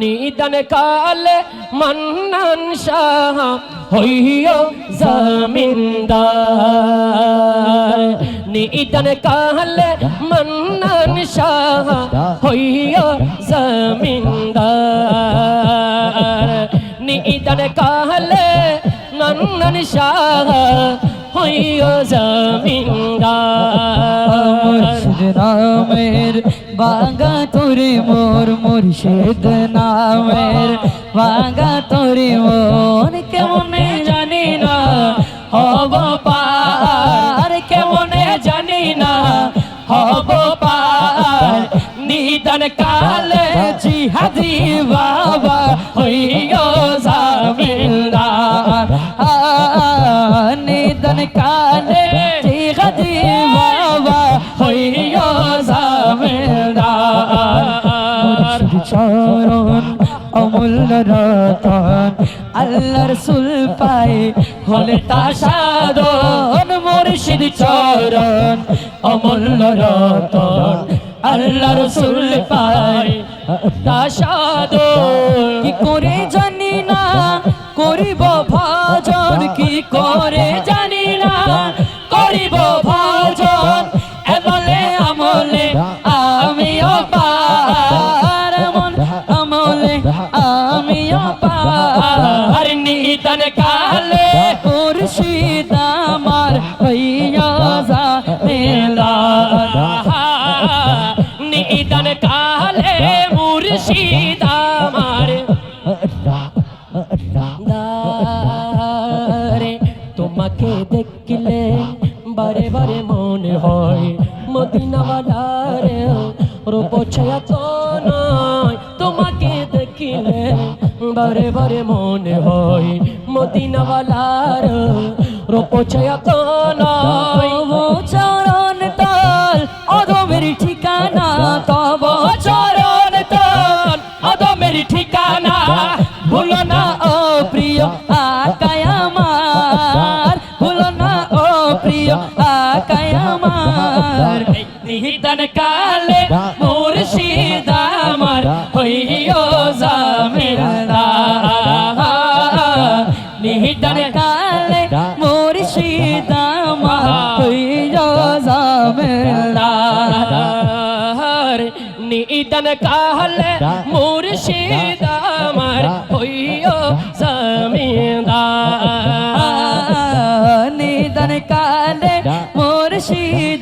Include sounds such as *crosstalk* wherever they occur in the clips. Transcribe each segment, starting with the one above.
নিদান কালে মন্নন শাহ হইয় জমিনদার। নিদান কালে মন্নন শাহ হইয় জমিনদার। নিদান কালে নন্দন শাহ হইয় জমিনদার। মুর্শিদ বাগা তোরে মোর মুর্শিদ নামের বাগা তোরে মোর কেমন জানি না, হব পার কেমন জানি না, হব পার। নিদান কালে জিহাদি বাবা হলে তা সাধন, মুর্শিদ চরণ, অমূল্য রতন। আল্লাহর সুল পাই তা সাধন। কি করে জানি না, করিব ভাজন, কি করে মদিনাওয়ালারে রূপ ছায়া তো নয়, তোমাকে দেখিলে বারে বারে মনে হয় মদিনাওয়ালার রূপ ছায়া তো নয়। নিহিতন কালে মুর্শিদ আমার হইও জামিনদার নিহিতন কালে মুর্শিদ আমার হইয়া জামেলার জামিনদার নিদান কালে মুর্শিদ আমার হইও জামিনদার নিদন কালে মুর্শিদ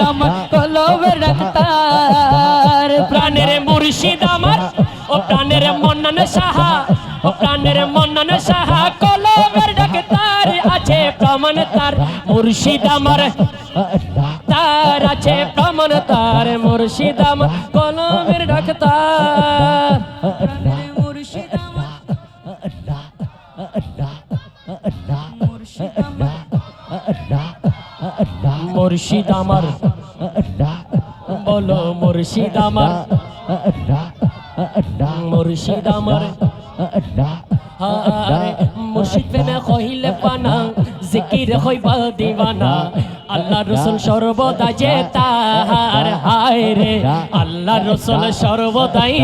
আমার কলবের ডাক্তার। প্রাণের মুর্শিদ আমার ও প্রাণের মন্নন সাহা ও প্রাণের মন্নন সাহা কলবের ডাক্তার আছে প্রমাণ তার মুর্শিদ আমার তার আছে প্রমাণ তার মুর্শিদ আমার মুর্শিদ আমার। বলো মুর্শিদ আমার। মুর্শিদ আমার। মুর্শিদ কহিলে পানা, জিকির হইবা দিবানা। আল্লাহ রসুল সর্বদা যে হায় রে। আল্লাহ রসুল সর্বদাই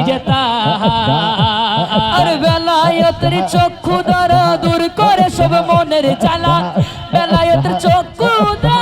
বেলায়তের চক্ষু দ্বারা দূর করে সব মনের জ্বালা। বেলায়তের চক্ষু দ্বারা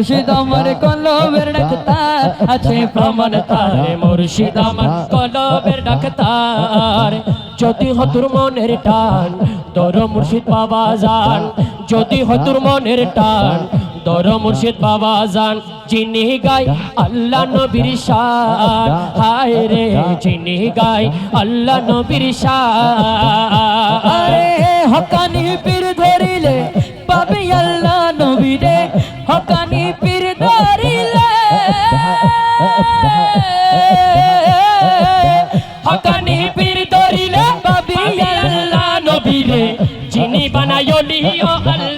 মুর্শিদ আমার কলবের ডাক্তার আছে প্রমাণ তার মুর্শিদ আমার কলবের ডাক্তার। যদি হতুর মনের টান দর মুর্শিদ বাবা যান যদি হতুর মনের টান দর মুর্শিদ বাবা যান চিনি গাই আল্লাহ নবীর শান। হায় রে, চিনি গাই আল্লাহ নবীর শান। হকানি পীর ধরিলে পাবে আল্লাহ হকানি পীর ধরিলে। হকানি পীর ধরিলে বাবি আল্লাহ নবীরে। যিনি বানায়লি ও আল্লাহর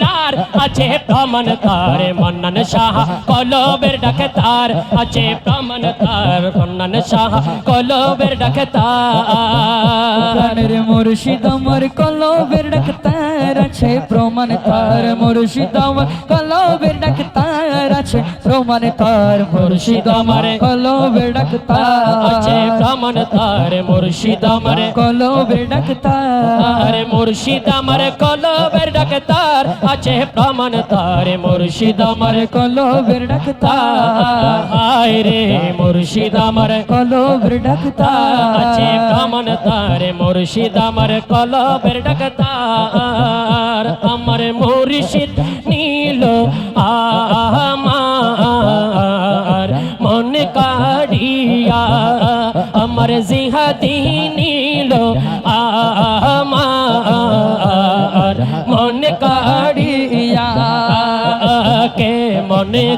আছে প্রমাণ তার, মন্নন শাহ কলবের ডাকে তার, আছে প্রমাণ তার, মন্নন শাহ কলবের ডাকে তার। মুর্শিদ আমার কলবের ডাক্তার আছে প্রমাণ তার, মুর্শিদ আমার কলবের ডাক্তার আছে প্রমাণ তার মুর্শিদ আমার। কলবের ডাক্তার আছে প্রমাণ তার মুর্শিদ আমার। কলবের ডাক্তার আরে মুর্শিদ আমার কলবের ডাক্তার আছে প্রমাণ তার মুর্শিদ আমার। কলবের ডাক্তার হায় রে মুর্শিদ আমার। কলবের ডাক্তার আছে প্রমাণ তার মুর্শিদ আমার কলবের ডাক্তার আমার মুর্শিদ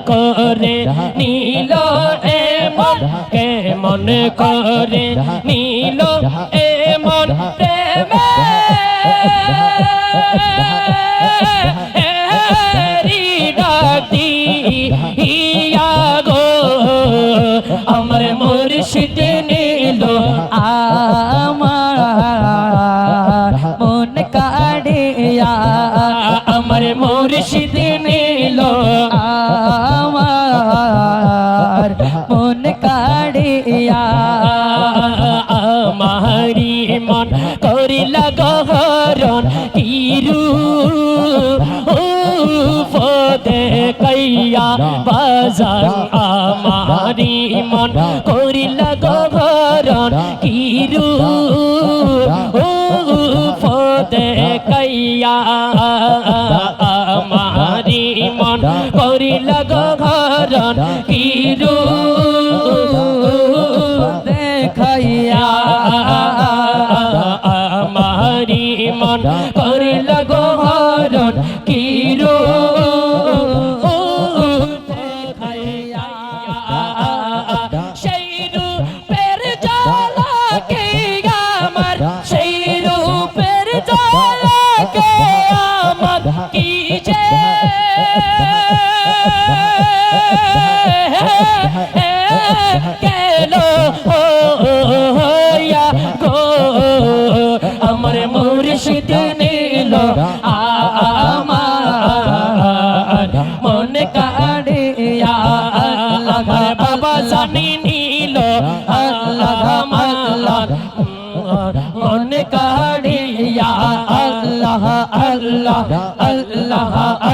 করে নীল এমন কে মনে করে নীল এমন প্রেমে মন কিরু কাইয়া আমারি মন লগ ঘরন কি 诶 *laughs* 诶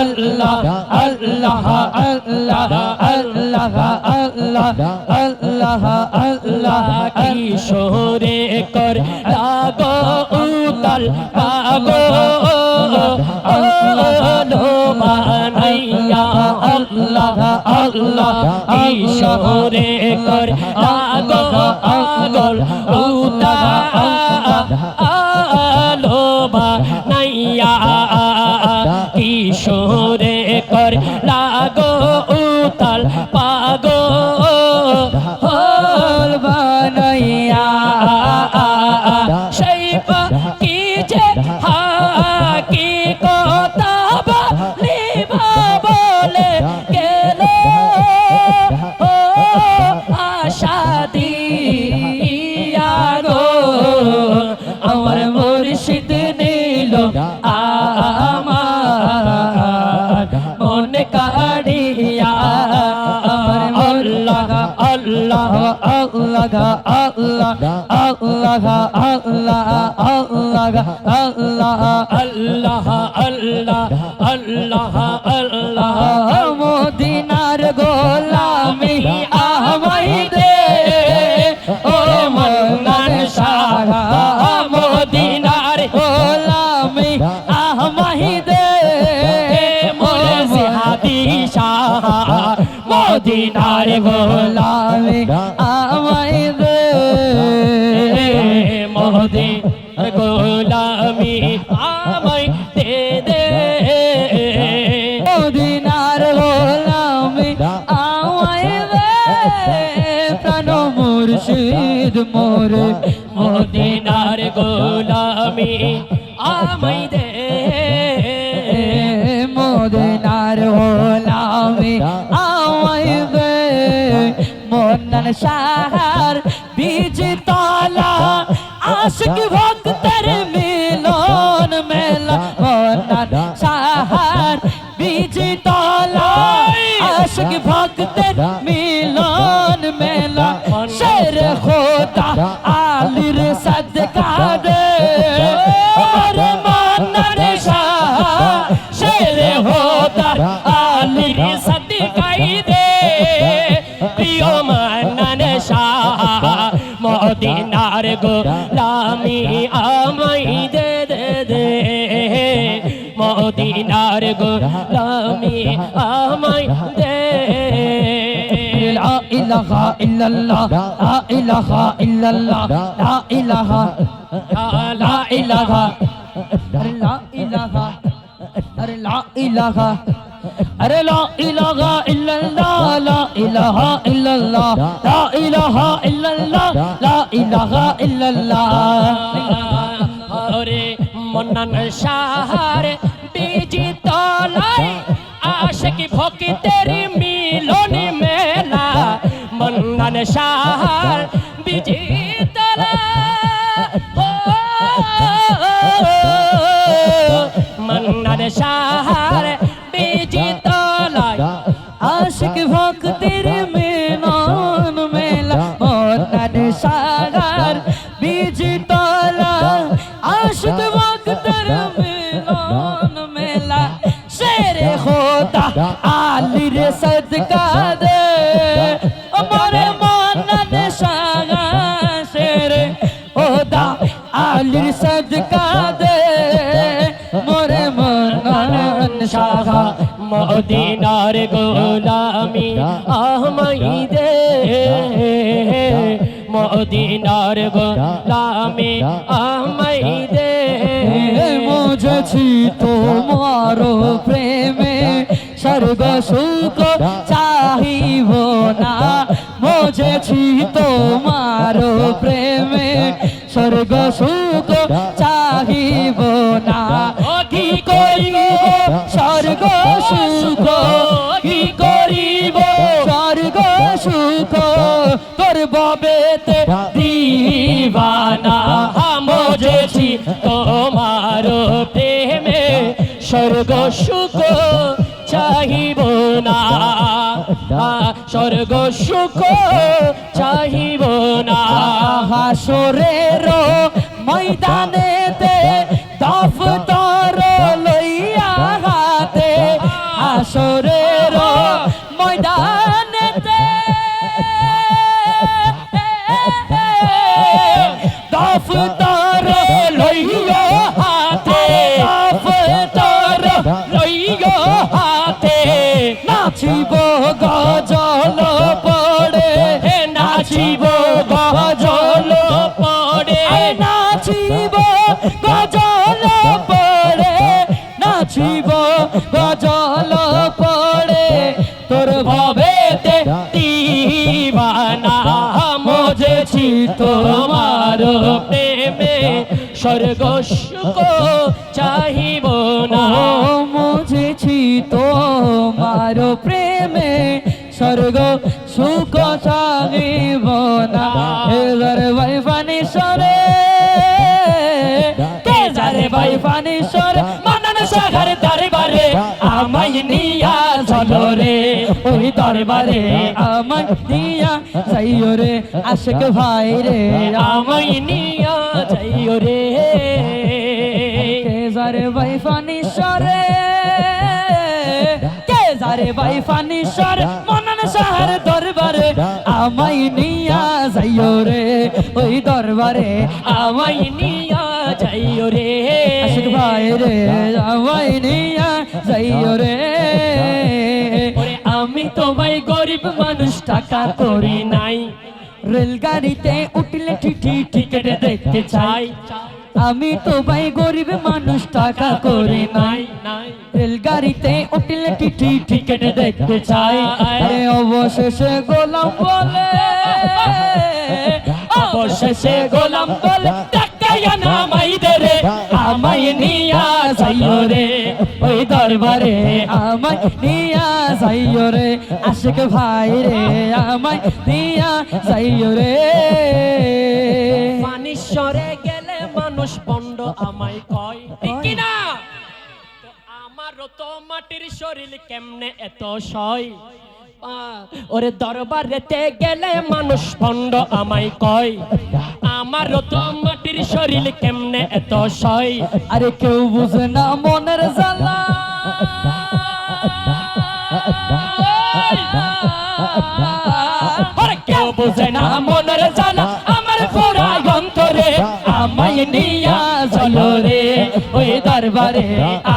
আল্লাহ আল্লাহ আল্লাহ আল্লাহ আল্লাহ আল্লাহ আল্লাহ কিশোরে কর লাগো উতাল পাগো মানাইয়া কর লাগো আগল উতাল আলো মানাইয়া কিশোরে কর লাগো উতাল আল্লাহ আল্লাহ আল্লাহ আল্লাহ আল্লাহ আল্লাহ আল্লাহ আল্লাহ, মদিনার গোলামি আমাই দে। ও মন্নান শাহ মদিনার গোলামি আমাই দে। মোরে জিহাদি শাহ মদিনার গোলা গোলামি মুর্শিদ মোর মদিনার গোলামি আমাই দে মদিনার গোলামি আমাই দে মন্নন সাহার বীজ তলা আশিক মদিনার গোলামি আমাই দে দে দে মদিনার গোলামি আমাই দে لا إله إلا الله لا إله إلا الله لا إله لا إله لا إله لا إله আরে লা ইলাহা ইল্লাল্লাহ, লা ইলাহা ইল্লাল্লাহ, লা ইলাহা ইল্লাল্লাহ, লা ইলাহা ইল্লাল্লাহ। হরে মনন সাহারে বিজি তলায় আশিক ভক্তের মিলন মেলা। মনন সাহার বিজি মদিনার গোলামি আহমাই দে মদিনার গোলামি আহমাই দে মুঝছি তোমারো প্রেমে স্বর্গ সুখ চাহিব না। মুঝছি তোমারো প্রেমে স্বর্গ সুখ চাহিব না। স্বর্গ সুখ কি করিব স্বর্গ সুখ করব বেতে দিবানা মজেছি তোমার প্রেমে। স্বর্গ সুখ চাহিব না স্বর্গ সুখ চাহিব না। হাসরের ময়দানেতে গজল পড়ে, হে নাচিব গজল পড়ে নাচিব গজল পড়ে, নাচিব গজল পড়ে। তোর ভবেতে দিবানা, মজেছি তোমার প্রেমে। স্বর্গ চাহিব না মুঝেছি তোমার প্রেমে স্বর্গ সুখ চাহিব না। এবার ভাই ফানি সরে কে যারে ভাই ফানি সরে মানন সাগর দরবারে আমায় নিয়া চলো রে। ওই দরবারে আমায় নিয়া যাইও রে, আশিক ভাই রে, আমায় নিয়া যাইও রে। কে যারে ভাই ফানি সরে যারে ভাই ফানি সরে মনন সাহার দরবারে আমায় নিয়া যাইও রে। ওই দরবারে আমায় নিয়া যাইও রে। আশিক ভাই রে আমায় নিয়া যাইও রে। ওরে আমি তো ভাই গরিব মানুষ টাকা করি নাই। রেলগাড়িতে উঠলে ঠিঠি টিকেট দেখতে চাই। আমি তো ভাই গরিব মানুষ, টাকা করি নাই। রেলগাড়িতে উঠলে টিটি টিকেট দেখতে চাই। আরে অবশেষে গোলাম বলে, অবশেষে গোলাম বলে আমায় নিয়া যাইও রে, ওই দরবারে আমায় নিয়া যাইও রে, আশিক ভাই রে, আমায় নিয়া যাইও রে। মানিশ্বরে মানুষ বন্ড আমায় কয় ঠিক কি না তো আমারও তো মাটির শরীর কেমনে এত সয়? ওরে দরবারেতে গেলে মানুষ পণ্ড আমায় কয় আমারও তো মাটির শরীর কেমনে এত সয়? আরে কেউ বুঝে না মনের জ্বালা। আরে কেউ বোঝে না মনের জানা আমার পোড়ায় অন্তরে আমায় নিয়া চলো রে, ওই দরবারে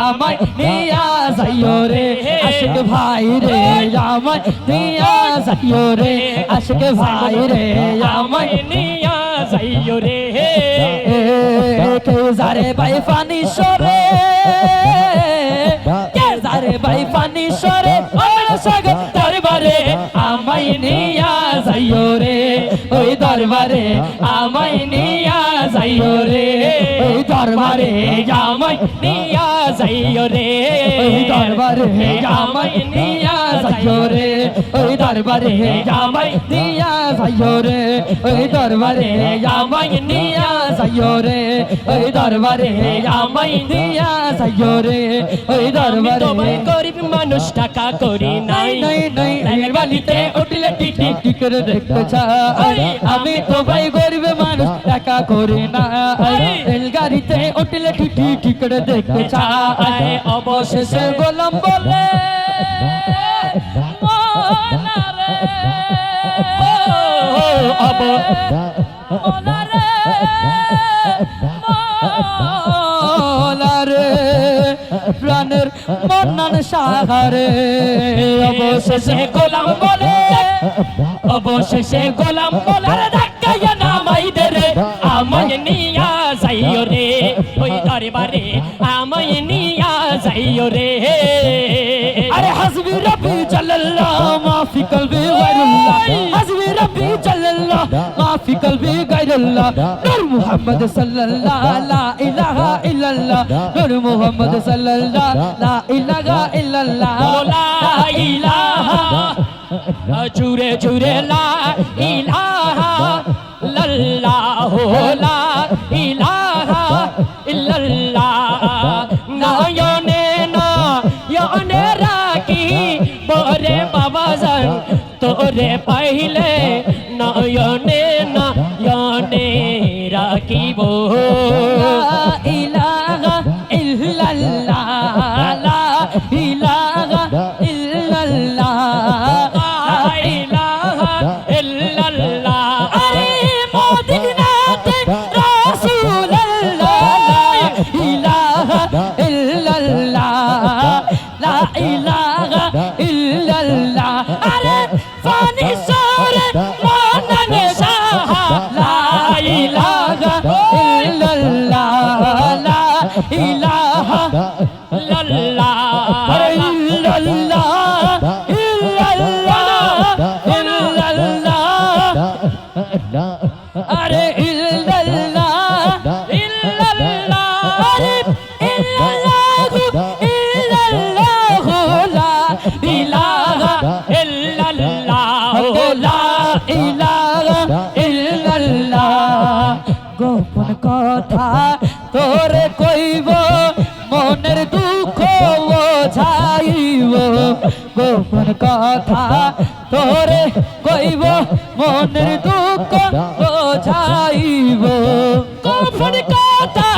আমায় নিয়া যাইও রে। আশিক ভাই রে, আমায় নিয়া যাইও রে। আশিক ভাই রে, আমায় নিয়া যাইও রে। কে যারে ভাই পানি সরে, কে যারে ভাই পানি সরে আমার সাগর দরবারে, আমায় নিয়া যাইও রে। ওই দরবারে, আমায় নিয়া যাইও রে। ওই দরবারে, আমায় নিয়া যাইও রে ওই দরবারে আমায় নিয়া যাইও রে ওই দরবারে আমায় নিয়া যাইও রে ওই দরবারে আমায় নিয়া যাইও রে ওই দরবারে আমায় নিয়া যাইও রে ওই আমি তো ভাই দরবারে গরিব মানুষ টাকা করি নাই। নাই নাই নাই বালিতে উঠলে টিটি করে দেখতে চাই। আমি তো ভাই গরিব মানুষ টাকা করি না। রেলগাড়িতে উঠলে টিটি করে দেখতে চাই। অবশেষে গোলাম বলে প্রাণের মন্নান সাহারে। অবশেষে গোলাম বলে অবশেষে গোলাম বলার ধাক্কায় নামাই দে রে। আমায় নিয়া যাইও রে। ওই দরবারে আমায় নিয়া যাইও রে। আরে হাসবি রব্বি জাল্লাল্লাহ মা ফি কলবি গায়রুল্লাহ। হাসবি রব্বি জাল্লাল্লাহ মা ফি কলবি গায়রুল্লাহ। নূর মুহাম্মদ সাল্লাল্লাহ লা ইলাহা ইল্লাল্লাহ। নূর মুহাম্মদ সাল্লাল্লাহ লা ইলাহা ইল্লাল্লাহ। লা ইলাহা জুরে জুরে লা ইলাহা লাল্লাহু লা ইলাহা ইল্লাল্লাহ। নয়নে নয়নে রাখি, বরে বাবা জান তোরে পাইলে। নয়নে নয়নে লা কথা তোরে কইব মনের দুঃখ বোঝাইব। গোপন কথা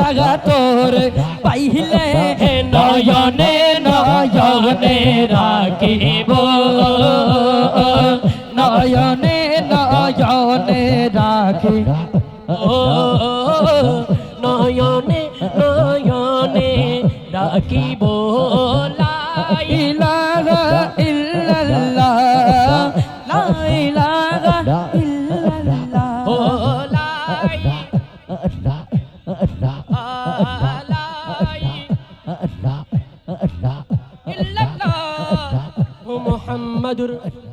লাগা তোর পাইলে নয়নে নয়নে রাখিব। নয়নে নয়নে রাখি ও নয়নে নয়নে রাখিব। ইল্লাল্লাহ মুহাম্মাদুর